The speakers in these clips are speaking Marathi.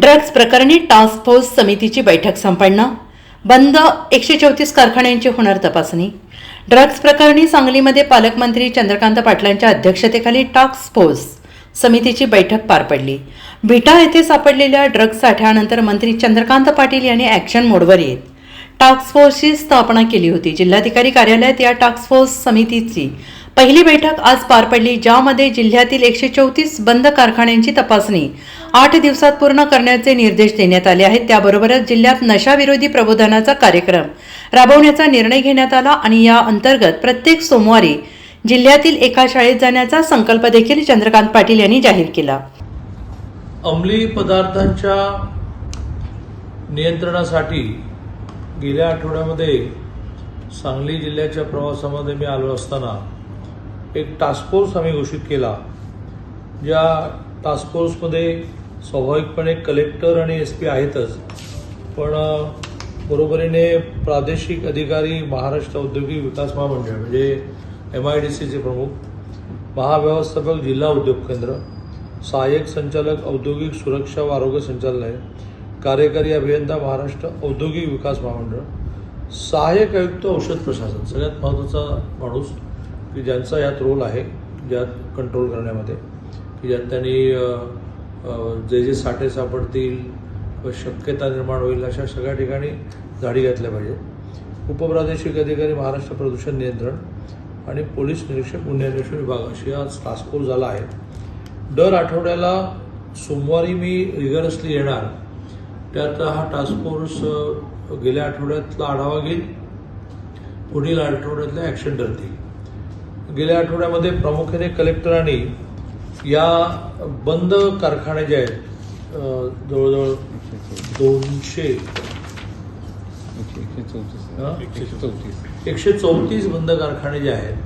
ड्रग्ज प्रकरणी टास्क फोर्स समितीची बैठक संपन्न. बंद एकशे चौतीस कारखान्यांची होणार तपासणी. ड्रग्ज प्रकरणी सांगलीमध्ये पालकमंत्री चंद्रकांत पाटलांच्या अध्यक्षतेखाली टास्क फोर्स समितीची बैठक पार पडली. भिटा येथे सापडलेल्या ड्रग्ज साठ्यानंतर मंत्री चंद्रकांत पाटील यांनी ॲक्शन मोडवर येत टास्क फोर्सची स्थापना केली होती. जिल्हाधिकारी कार्यालयात या टास्क फोर्स समितीची पहिली बैठक आज पार पडली ज्यामध्ये जिल्ह्यातील एकशे चौतीस बंद कारखान्यांची तपासणी. आठ दिवसात पूर्ण करण्याचे निर्देश देण्यात आले आहेत. त्याबरोबरच जिल्ह्यात नशाविरोधी प्रबोधनाचा कार्यक्रम राबवण्याचा निर्णय घेण्यात आला आणि या अंतर्गत प्रत्येक सोमवारी जिल्ह्यातील एका शाळेत जाण्याचा संकल्प देखील चंद्रकांत पाटील यांनी जाहीर केला. अंमली पदार्थांच्या नियंत्रणासाठी गेल्या आठवड्यामध्ये सांगली जिल्ह्याच्या प्रवासामध्ये मी आलो असताना एक टास्क फोर्स आम्ही घोषित केला. ज्या टास्क फोर्समध्ये स्वाभाविकपणे कलेक्टर आणि एस पी आहेतच. पण बरोबरीने प्रादेशिक अधिकारी महाराष्ट्र औद्योगिक विकास महामंडळ म्हणजे एम आय डी सीचे प्रमुख महाव्यवस्थापक जिल्हा उद्योग केंद्र सहाय्यक संचालक औद्योगिक सुरक्षा व आरोग्य संचालनालय कार्यकारी अभियंता महाराष्ट्र औद्योगिक विकास महामंडळ सहाय्यक आयुक्त औषध प्रशासन सगळ्यात महत्त्वाचा माणूस की ज्यांचा यात रोल आहे ज्यात कंट्रोल करण्यामध्ये की ज्यात त्यांनी जे जे साठे सापडतील व शक्यता निर्माण होईल अशा सगळ्या ठिकाणी झाडी घातल्या पाहिजेत. उपप्रादेशिक अधिकारी महाराष्ट्र प्रदूषण नियंत्रण आणि पोलीस निरीक्षक गुन्हे अन्वेषण विभाग अशी आज टास्क फोर्स झाला आहे. दर आठवड्याला सोमवारी मी रिगरसली येणार. त्यात हा टास्क फोर्स गेल्या आठवड्यातला आढावा घेईल. पुढील आठवड्यातल्या ॲक्शन ठरतील. गेल्या आठवड्यामध्ये प्रामुख्याने कलेक्टरांनी या बंद कारखाने जे आहेत जवळजवळ दोनशे एकशे चौतीस एकशे चौतीस बंद कारखाने जे आहेत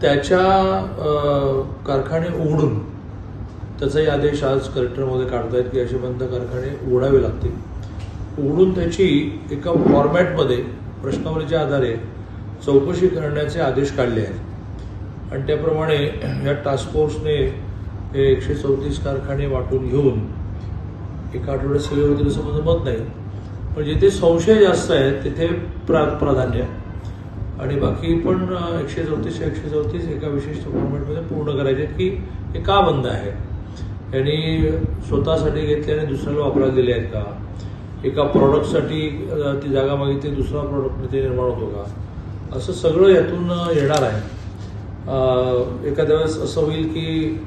त्याच्या कारखाने उघडून त्याचाही आदेश आज कलेक्टरमध्ये काढतायत की असे बंद कारखाने उघडावे लागतील. उघडून त्याची एका फॉर्मॅटमध्ये प्रश्नावलीच्या आधारे चौकशी करण्याचे आदेश काढले आहेत. आणि त्याप्रमाणे या टास्क फोर्सने हे एकशे चौतीस कारखाने वाटून घेऊन एका आठवड्यात सगळे होतील असं माझं मत नाही. पण जिथे संशय जास्त आहेत तिथे प्रा प्राधान्य आणि बाकी पण एकशे चौतीस एकशे चौतीस एका विशिष्ट फॉर्मॅटमध्ये पूर्ण करायचे की हे का बंद आहे? यांनी स्वतःसाठी घेतले आणि दुसऱ्याला वापरायला दिले आहेत का? एका प्रॉडक्टसाठी ती जागा मागितली दुसरा प्रॉडक्ट ते निर्माण होतो का? असं सगळं यातून येणार आहे. एखाद्या वेळेस असं होईल की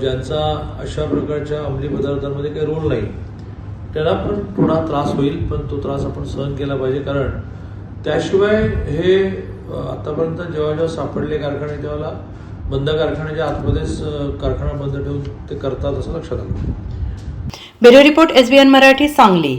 ज्यांचा अशा प्रकारच्या अंमली पदार्थांमध्ये काही रोल नाही त्याला पण थोडा त्रास होईल पण तो त्रास आपण सहन केला पाहिजे. कारण त्याशिवाय हे आतापर्यंत जेव्हा जेव्हा सापडले कारखाने तेव्हा बंद कारखान्याच्या आतमध्येच कारखाना बंद ठेवून ते करतात असं लक्षात आलं. Bureau report SBN Marathi Sangli.